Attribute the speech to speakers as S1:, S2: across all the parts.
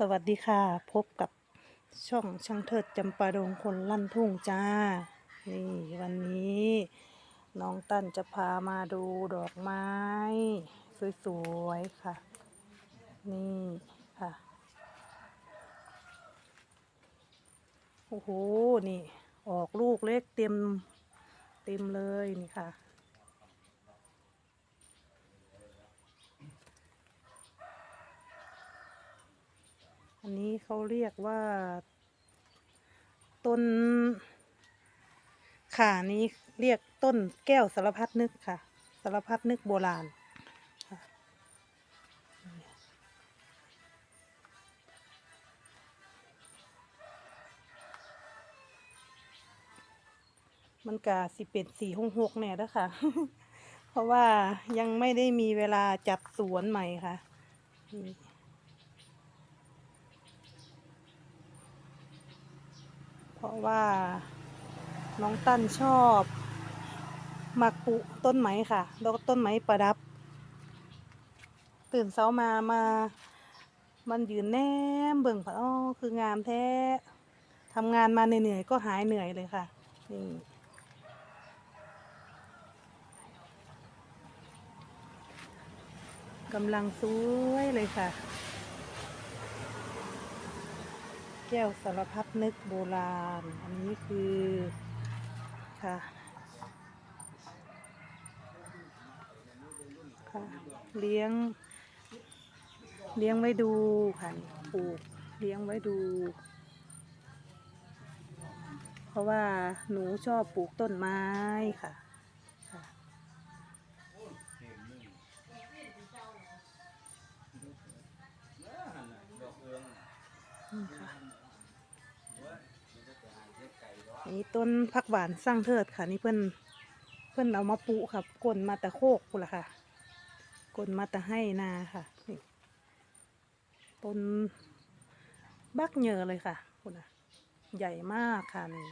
S1: สวัสดีค่ะ พบกับช่องช่างเทิดจำปาดงคนลั่นทุ่งจ้า นี่วันนี้ น้องตั้นจะพามาดูดอกไม้ สวยๆค่ะ นี่ค่ะ โอ้โห นี่ ออกลูกเล็กเต็มเต็มเลยนี่ค่ะ อันนี้เขาเรียกว่า ต้นขานี้เรียกต้นแก้วสารพัดนึกค่ะ สารพัดนึกโบราณมันกาสิเป็นสีหงหกเนี่ยนะคะเพราะว่ายังไม่ได้มีเวลาจัดสวนใหม่ค่ะนี่ เพ ราะว่าน้องตั้นชอบมักปลูกต้นไม้ค่ะแล้วก็ต้นไม้ประดับ ตื่นเช้ามามา มันยืนแนมเบิ่งผ่าอ๋อคืองามแท้ทำงานมาเหนื่อยๆก็หายเหนื่อยเลยค่ะนี่กำลังสวยเลยค่ะ แก้วสารพัดนึกโบราณ อันนี้คือค่ะค่ะเลี้ยง เลี้ยงไว้ดูค่ะปลูกเลี้ยงไว้ดู เพราะว่าหนูชอบปลูกต้นไม้ค่ะค่ะ ต้นผักหวานสร้างเทิดค่ะ นี่เพื่อนเพื่อนเอามาปลูครับกลนมาแต่โคกกูนละค่ะกลนมาแต่ให้นาค่ะนี่ต้นบักเหยอเลยค่ะคุณนะใหญ่มากค่ะนี่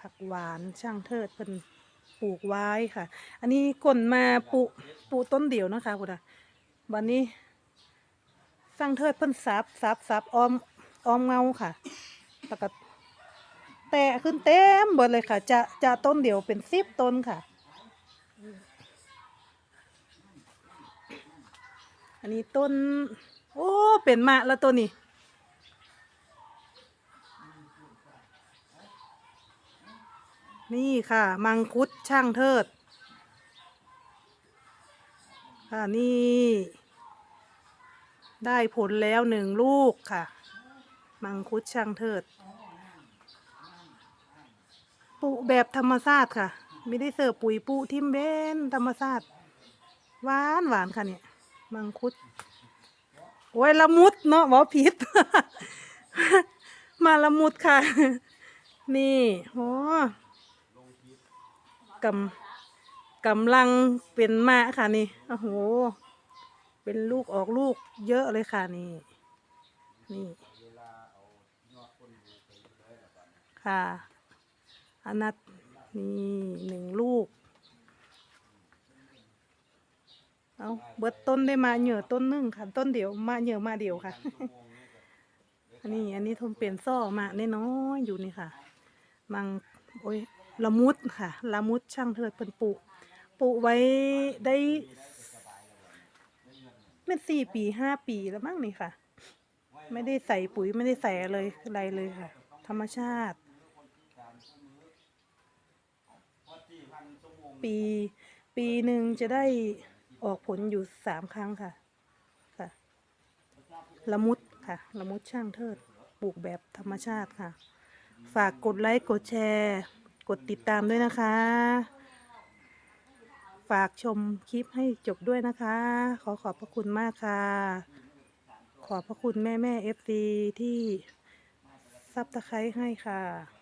S1: ผักหวานช่างเทิดเพิ่นปลูกไว้ค่ะ อันนี้กลนมาปลูกปลูกต้นเดียวนะคะคุณนะวันนี้สร้างเทิดเพิ่นซับซับซับออม ออมเงาค่ะแล้วก็แตะขึ้นเต็มเบิดเลยค่ะ จะจะต้นเดียวเป็นสิบต้นค่ะ อันนี้ต้น โอ้เป็นมะแล้วตัวนี้นี่ค่ะ มังคุดช่างเทิด ค่ะนี่ ได้ผลแล้วหนึ่งลูกค่ะ มังคุดช่างเทิดปลูกแบบธรรมชาติค่ะ ไม่ได้เสิร์ฟปุ๋ยปูทิมเบนธรรมชาติหวานหวานค่ะเนี่ย มังคุด โอ้ยละมุดเนาะหมอผิด มาละมุดค่ะ นี่โอ้กำกำลังเป็นมะค่ะนี่ โอ้โห เป็นลูกออกลูกเยอะเลยค่ะนี่ นี่ ค่ะอันนัดนี่หนึ่งลูก เอาเบิดต้นได้มาเหยื่อต้นหนึ่งค่ะ ต้นเดียวมาเหยื่อมาเดียวค่ะ อันนี้อันนี้ทมเป็นซ่อมาเน้อยอยู่นี่ค่ะ มังโอ้ยละมุดค่ะละมุดช่างเถิดเป็นปลูกปลูกไว้ได้เป็นสี่ปีห้าปีแล้วมั้งนี่ค่ะ ไม่ได้ใส่ปุ๋ยไม่ได้ใส่อะไรอะไรเลยค่ะ ธรรมชาติ ปี ปีหนึ่งจะได้ออกผลอยู่สามครั้งค่ะ ค่ะ ละมุดค่ะ ละมุดช่างเทิด ปลูกแบบธรรมชาติค่ะ ฝากกดไลค์ กดแชร์ กดติดตามด้วยนะคะ ฝากชมคลิปให้จบด้วยนะคะ ขอขอบพระคุณมากค่ะ ขอบพระคุณแม่แม่เอฟซีที่ซับตะไคร้ให้ค่ะ